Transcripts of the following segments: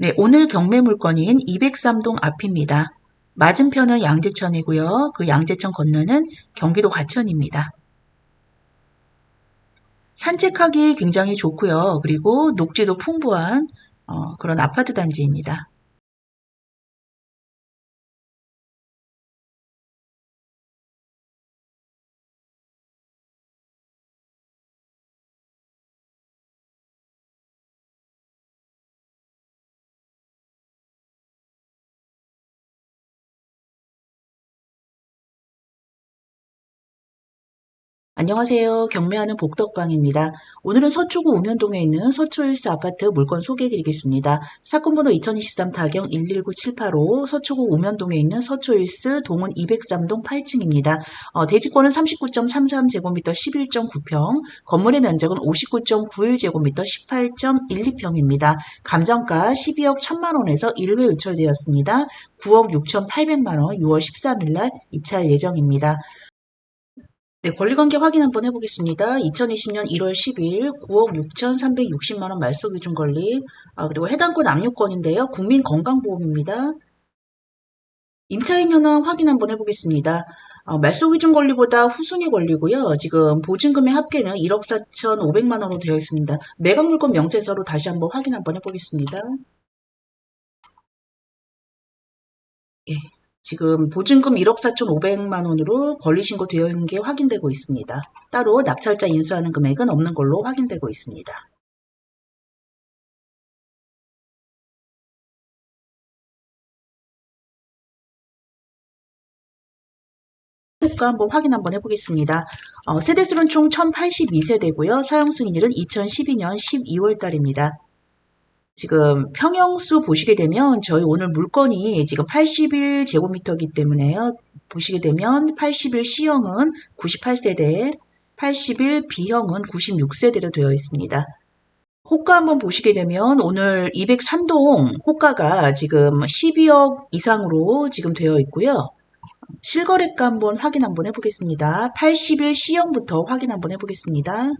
네, 오늘 경매 물건인 203동 앞입니다. 맞은편은 양재천이고요. 그 양재천 건너는 경기도 과천입니다. 산책하기 굉장히 좋고요. 그리고 녹지도 풍부한 어, 그런 아파트 단지입니다. 안녕하세요. 경매하는 복덕방입니다. 오늘은 서초구 우면동에 있는 서초일스 아파트 물건 소개해드리겠습니다. 사건 번호 2023 타경 119785 서초구 우면동에 있는 서초일스 동은 203동 8층입니다. 어, 대지권은 39.33제곱미터 11.9평, 건물의 면적은 59.91제곱미터 18.12평입니다. 감정가 12억 1천만원에서 1회 유찰되었습니다. 9억 6,800만원 6월 13일날 입찰 예정입니다. 네, 권리관계 확인 한번 해보겠습니다. 2020년 1월 10일 9억 6,360만원 말소 기준 권리, 아, 그리고 해당권 압류권인데요. 국민건강보험입니다. 임차인 현황 확인 한번 해보겠습니다. 어, 말소 기준 권리보다 후순위 권리고요. 지금 보증금의 합계는 1억 4,500만 원으로 되어 있습니다. 매각 물건 명세서로 다시 한번 확인 한번 해보겠습니다. 예. 지금 보증금 1억 4천5백만 원으로 권리 신고 되어 있는 게 확인되고 있습니다. 따로 낙찰자 인수하는 금액은 없는 걸로 확인되고 있습니다. 효과 한번 확인 한번 해보겠습니다. 어, 세대수는 총 1082세대고요. 사용 승인일은 2012년 12월 달입니다. 지금 평형수 보시게 되면 저희 오늘 물건이 지금 81 제곱미터이기 때문에요. 보시게 되면 81 C형은 98세대, 81 B형은 96세대로 되어 있습니다. 호가 한번 보시게 되면 오늘 203동 호가가 지금 12억 이상으로 지금 되어 있고요. 실거래가 한번 확인 한번 해보겠습니다. 81 C형부터 확인 한번 해보겠습니다.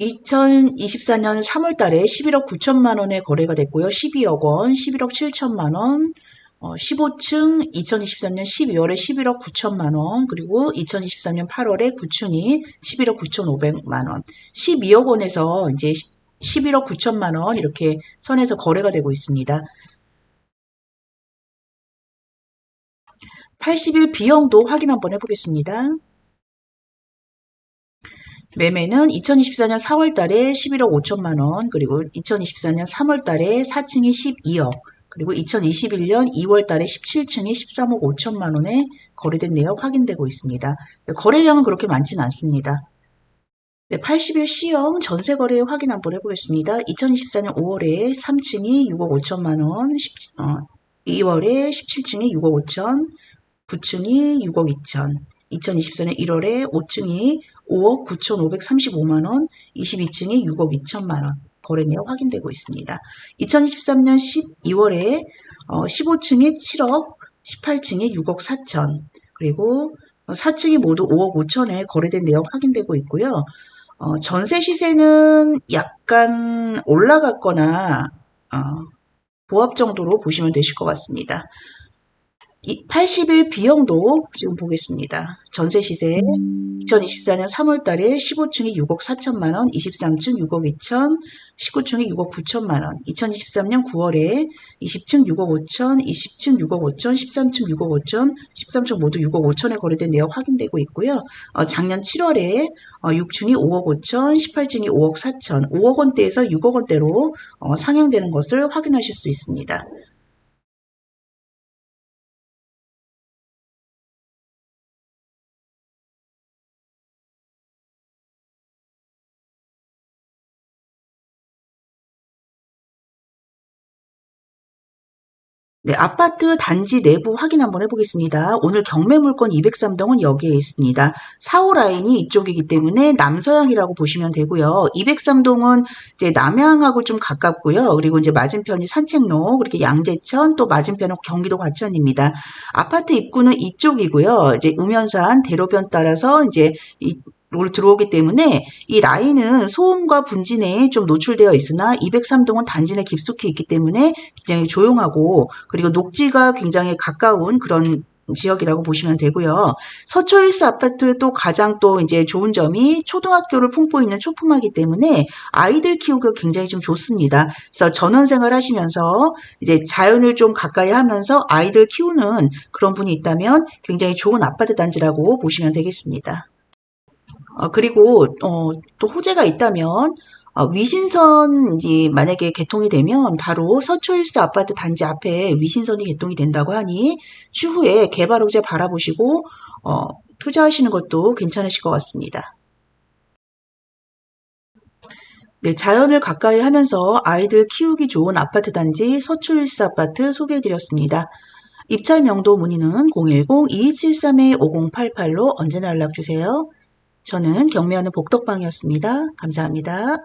2024년 3월 달에 11억 9천만 원에 거래가 됐고요. 12억 원, 11억 7천만 원, 어, 15층 2023년 12월에 11억 9천만 원, 그리고 2024년 8월에 9층이 11억 9천5백만 원, 12억 원에서 이제 11억 9천만 원 이렇게 선에서 거래가 되고 있습니다. 80일 비용도 확인 한번 해보겠습니다. 매매는 2024년 4월 달에 11억 5천만 원, 그리고 2024년 3월 달에 4층이 12억, 그리고 2021년 2월 달에 17층이 13억 5천만 원에 거래된 내역 확인되고 있습니다. 거래량은 그렇게 많지는 않습니다. 네, 81 C형 전세 거래 확인 한번 해보겠습니다. 2024년 5월에 3층이 6억 5천만 원, 10, 어, 2월에 17층이 6억 5천, 9층이 6억 2천, 2024년 1월에 5층이 5억 9,535만 원, 22층이 6억 2천만 원 거래 내역 확인되고 있습니다. 2023년 12월에 어, 15층이 7억, 18층이 6억 4천, 그리고 4층이 모두 5억 5천에 거래된 내역 확인되고 있고요. 어, 전세 시세는 약간 올라갔거나 어, 보합 정도로 보시면 되실 것 같습니다. 80일 비용도 지금 보겠습니다. 전세 시세 2024년 3월 달에 15층이 6억 4천만 원, 23층 6억 2천, 19층이 6억 9천만 원, 2023년 9월에 20층 6억 5천, 20층 6억 5천, 13층 6억 5천, 13층 모두 6억 5천에 거래된 내역 확인되고 있고요. 어, 작년 7월에 어, 6층이 5억 5천, 18층이 5억 4천, 5억 원대에서 6억 원대로 어, 상향되는 것을 확인하실 수 있습니다. 네, 아파트 단지 내부 확인 한번 해보겠습니다. 오늘 경매 물건 203동은 여기에 있습니다. 4호 라인이 이쪽이기 때문에 남서향이라고 보시면 되고요. 203동은 이제 남향하고 좀 가깝고요. 그리고 이제 맞은편이 산책로, 그렇게 양재천, 또 맞은편은 경기도 과천입니다. 아파트 입구는 이쪽이고요. 이제 우면산 대로변 따라서 이제 이 로 들어오기 때문에 이 라인은 소음과 분진에 좀 노출되어 있으나 203동은 단지 내 깊숙이 있기 때문에 굉장히 조용하고 그리고 녹지가 굉장히 가까운 그런 지역이라고 보시면 되고요. 서초힐스 아파트 또 가장 또 이제 좋은 점이 초등학교를 품고 있는 초품하기 때문에 아이들 키우기가 굉장히 좀 좋습니다. 그래서 전원 생활 하시면서 이제 자연을 좀 가까이 하면서 아이들 키우는 그런 분이 있다면 굉장히 좋은 아파트 단지라고 보시면 되겠습니다. 어, 그리고 어, 또 호재가 있다면 어, 위신선이 만약에 개통이 되면 바로 서초일스 아파트 단지 앞에 위신선이 개통이 된다고 하니 추후에 개발 호재 바라보시고 어, 투자하시는 것도 괜찮으실 것 같습니다. 네, 자연을 가까이 하면서 아이들 키우기 좋은 아파트 단지 서초일스 아파트 소개해드렸습니다. 입찰 명도 문의는 010-2273-5088로 언제나 연락주세요. 저는 경매하는 복덕방이었습니다. 감사합니다.